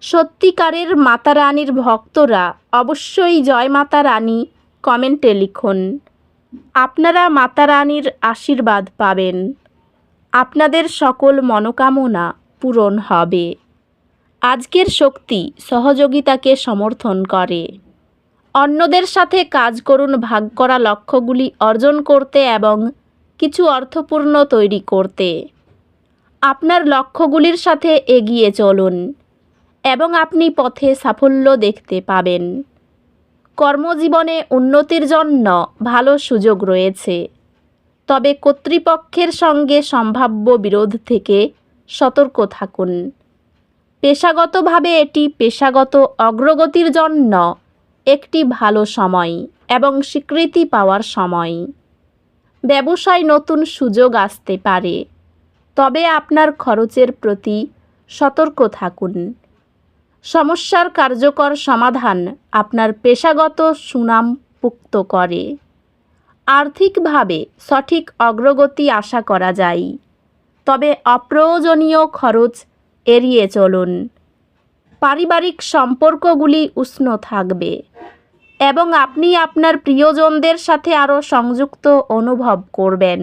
সত্যিকারের মাতা রানীর ভক্তরা অবশ্যই জয় মাতা রানী কমেন্টে লিখুন। আপনারা মাতা রানীর আশীর্বাদ পাবেন। আপনাদের সকল মনোকামনা পূরণ হবে। আজকের শক্তি সহযোগিতাকে সমর্থন করে। অন্যদের সাথে কাজ করুন, ভাগ করা লক্ষ্যগুলি অর্জন করতে এবং কিছু অর্থপূর্ণ তৈরি করতে। আপনার লক্ষ্যগুলির সাথে এগিয়ে চলুন। এবং আপনি পথে সাফল্য দেখতে পাবেন। কর্মজীবনে উন্নতির জন্য ভালো সুযোগ রয়েছে। তবে কর্তৃপক্ষের সঙ্গে সম্ভাব্য বিরোধ থেকে সতর্ক থাকুন। পেশাগতভাবে এটি পেশাগত অগ্রগতির জন্য একটি ভালো সময় এবং স্বীকৃতি পাওয়ার সময়। ব্যবসায় নতুন সুযোগ আসতে পারে। তবে আপনার খরচের প্রতি সতর্ক থাকুন। সমস্যার কার্যকর সমাধান আপনার পেশাগত সুনাম পুক্ত করে। আর্থিকভাবে সঠিক অগ্রগতি আশা করা যায়। তবে অপ্রয়োজনীয় খরচ এড়িয়ে চলুন। পারিবারিক সম্পর্কগুলি উষ্ণ থাকবে এবং আপনি আপনার প্রিয়জনদের সাথে আরও সংযুক্ত অনুভব করবেন।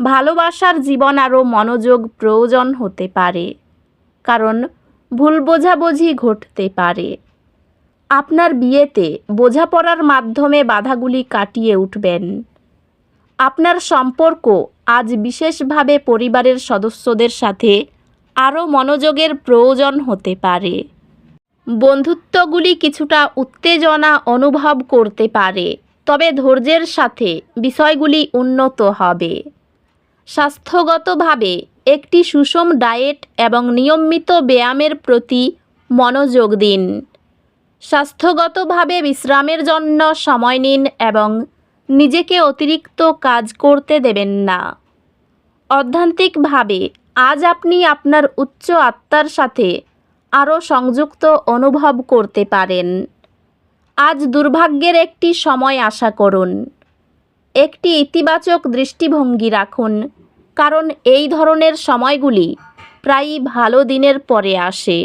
ভালোবাসার জীবন আরও মনোযোগ প্রয়োজন হতে পারে, কারণ ভুল বোঝাবুঝি ঘটতে পারে। আপনার বিয়েতে বোঝাপড়ার মাধ্যমে বাধাগুলি কাটিয়ে উঠবেন। আপনার সম্পর্ক আজ বিশেষভাবে পরিবারের সদস্যদের সাথে আরও মনোযোগের প্রয়োজন হতে পারে। বন্ধুত্বগুলি কিছুটা উত্তেজনা অনুভব করতে পারে, তবে ধৈর্যের সাথে বিষয়গুলি উন্নত হবে। স্বাস্থ্যগতভাবে একটি সুষম ডায়েট এবং নিয়মিত ব্যায়ামের প্রতি মনোযোগ দিন। স্বাস্থ্যগতভাবে বিশ্রামের জন্য সময় নিন এবং নিজেকে অতিরিক্ত কাজ করতে দেবেন না। অধ্যান্তিকভাবে, আজ আপনি আপনার উচ্চ আত্মার সাথে আরও সংযুক্ত অনুভব করতে পারেন। আজ দুর্ভাগ্যের একটি সময় আশা করুন। একটি ইতিবাচক দৃষ্টিভঙ্গি রাখুন। কারণ এই ধরনের সময়গুলি প্রায়ই ভালো দিনের পরে আসে।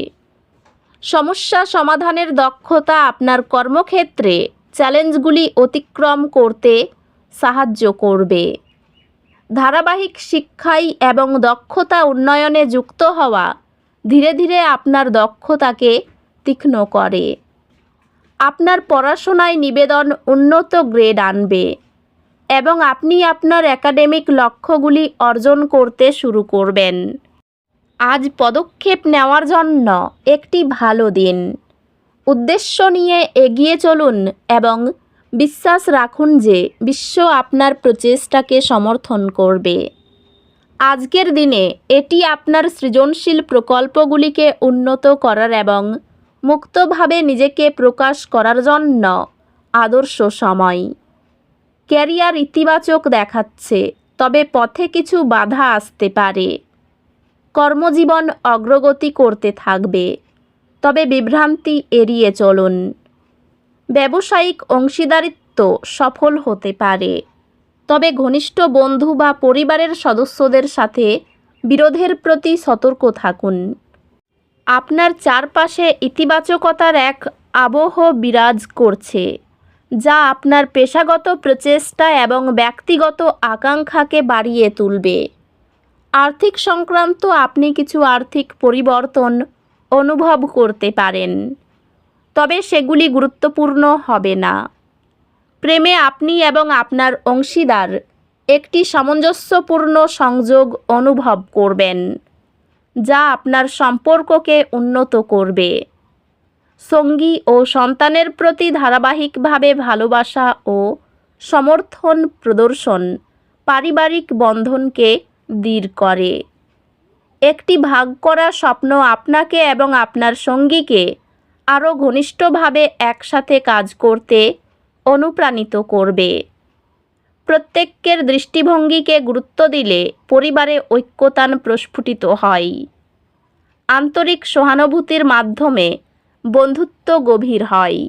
সমস্যা সমাধানের দক্ষতা আপনার কর্মক্ষেত্রে চ্যালেঞ্জগুলি অতিক্রম করতে সাহায্য করবে। ধারাবাহিক শিক্ষাই এবং দক্ষতা উন্নয়নে যুক্ত হওয়া ধীরে ধীরে আপনার দক্ষতাকে তীক্ষ্ণ করে। আপনার পড়াশোনায় নিবেদন উন্নত গ্রেড আনবে। এবং আপনি আপনার একাডেমিক লক্ষ্যগুলি অর্জন করতে শুরু করবেন। আজ পদক্ষেপ নেওয়ার জন্য একটি ভালো দিন। উদ্দেশ্য নিয়ে এগিয়ে চলুন এবং বিশ্বাস রাখুন যে বিশ্ব আপনার প্রচেষ্টাকে সমর্থন করবে। আজকের দিনে এটি আপনার সৃজনশীল প্রকল্পগুলিকে উন্নত করার এবং মুক্তভাবে নিজেকে প্রকাশ করার জন্য আদর্শ সময়। ক্যারিয়ার ইতিবাচক দেখাচ্ছে, তবে পথে কিছু বাধা আসতে পারে। কর্মজীবন অগ্রগতি করতে থাকবে, তবে বিভ্রান্তি এড়িয়ে চলুন। ব্যবসায়িক অংশীদারিত্ব সফল হতে পারে, তবে ঘনিষ্ঠ বন্ধু বা পরিবারের সদস্যদের সাথে বিরোধের প্রতি সতর্ক থাকুন। আপনার চারপাশে ইতিবাচকতার এক আবহ বিরাজ করছে। যা আপনার পেশাগত প্রচেষ্টা এবং ব্যক্তিগত আকাঙ্ক্ষাকে বাড়িয়ে তুলবে। আর্থিক সংক্রান্ত আপনি কিছু আর্থিক পরিবর্তন অনুভব করতে পারেন, তবে সেগুলি গুরুত্বপূর্ণ হবে না। প্রেমে আপনি এবং আপনার অংশীদার একটি সামঞ্জস্যপূর্ণ সংযোগ অনুভব করবেন, যা আপনার সম্পর্ককে উন্নত করবে। সঙ্গী ও সন্তানের প্রতি ধারাবাহিকভাবে ভালোবাসা ও সমর্থন প্রদর্শন পারিবারিক বন্ধনকে দৃঢ় করে। একটি ভাগ করা স্বপ্ন আপনাকে এবং আপনার সঙ্গীকে আরও ঘনিষ্ঠভাবে একসাথে কাজ করতে অনুপ্রাণিত করবে। প্রত্যেকের দৃষ্টিভঙ্গিকে গুরুত্ব দিলে পরিবারে ঐক্যতান প্রস্ফুটিত হয়। আন্তরিক সহানুভূতির মাধ্যমে বন্ধুত্ব গভীর হয়।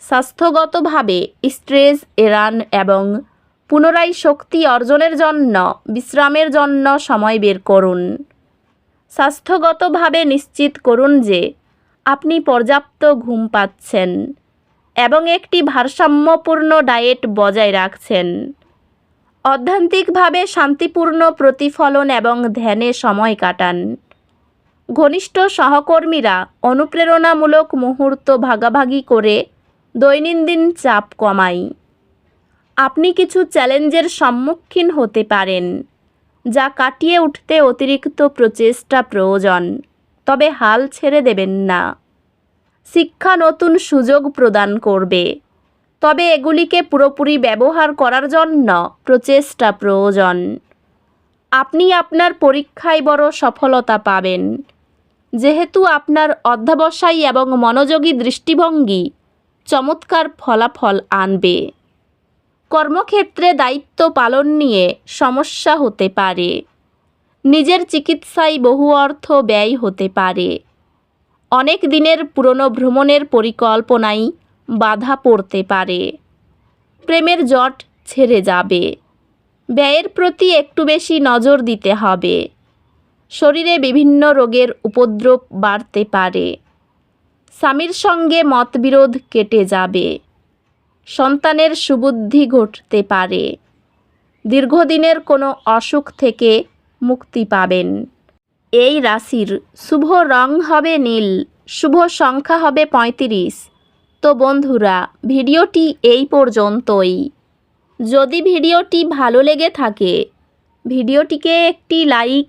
স্বাস্থ্যগতভাবে স্ট্রেস এড়ান এবং পুনরায় শক্তি অর্জনের জন্য, বিশ্রামের জন্য সময় বের করুন। স্বাস্থ্যগতভাবে নিশ্চিত করুন যে আপনি পর্যাপ্ত ঘুম পাচ্ছেন এবং একটি ভারসাম্যপূর্ণ ডায়েট বজায় রাখছেন। অধ্যান্তিকভাবে শান্তিপূর্ণ প্রতিফলন এবং ধ্যানে সময় কাটান। ঘনিষ্ঠ সহকর্মীরা অনুপ্রেরণামূলক মুহূর্ত ভাগাভাগি করে দৈনন্দিন চাপ কমায় আপনি কিছু চ্যালেঞ্জের সম্মুখীন হতে পারেন, যা কাটিয়ে উঠতে অতিরিক্ত প্রচেষ্টা প্রয়োজন, তবে হাল ছেড়ে দেবেন না। শিক্ষা নতুন সুযোগ প্রদান করবে, তবে এগুলিকে পুরোপুরি ব্যবহার করার জন্য প্রচেষ্টা প্রয়োজন। আপনি আপনার পরীক্ষায় বড় সফলতা পাবেন। যেহেতু আপনার অধ্যাবসায়ী এবং মনোযোগী দৃষ্টিভঙ্গি চমৎকার ফলাফল আনবে। কর্মক্ষেত্রে দায়িত্ব পালন নিয়ে সমস্যা হতে পারে। নিজের চিকিৎসায় বহু অর্থ ব্যয় হতে পারে। অনেক দিনের পুরনো ভ্রমণের পরিকল্পনায় বাধা পড়তে পারে। প্রেমের জট ছেড়ে যাবে। ব্যয়ের প্রতি একটু বেশি নজর দিতে হবে। শরীরে বিভিন্ন রোগের উপদ্রব বাড়তে পারে। স্বামীর সঙ্গে মতবিরোধ কেটে যাবে। সন্তানের সুবুদ্ধি ঘটতে পারে। দীর্ঘদিনের কোনো অসুখ থেকে মুক্তি পাবেন। এই রাশির শুভ রং হবে নীল, শুভ সংখ্যা হবে পঁয়ত্রিশ। তো বন্ধুরা, ভিডিওটি এই পর্যন্তই। যদি ভিডিওটি ভালো লেগে থাকে, ভিডিওটিকে একটি লাইক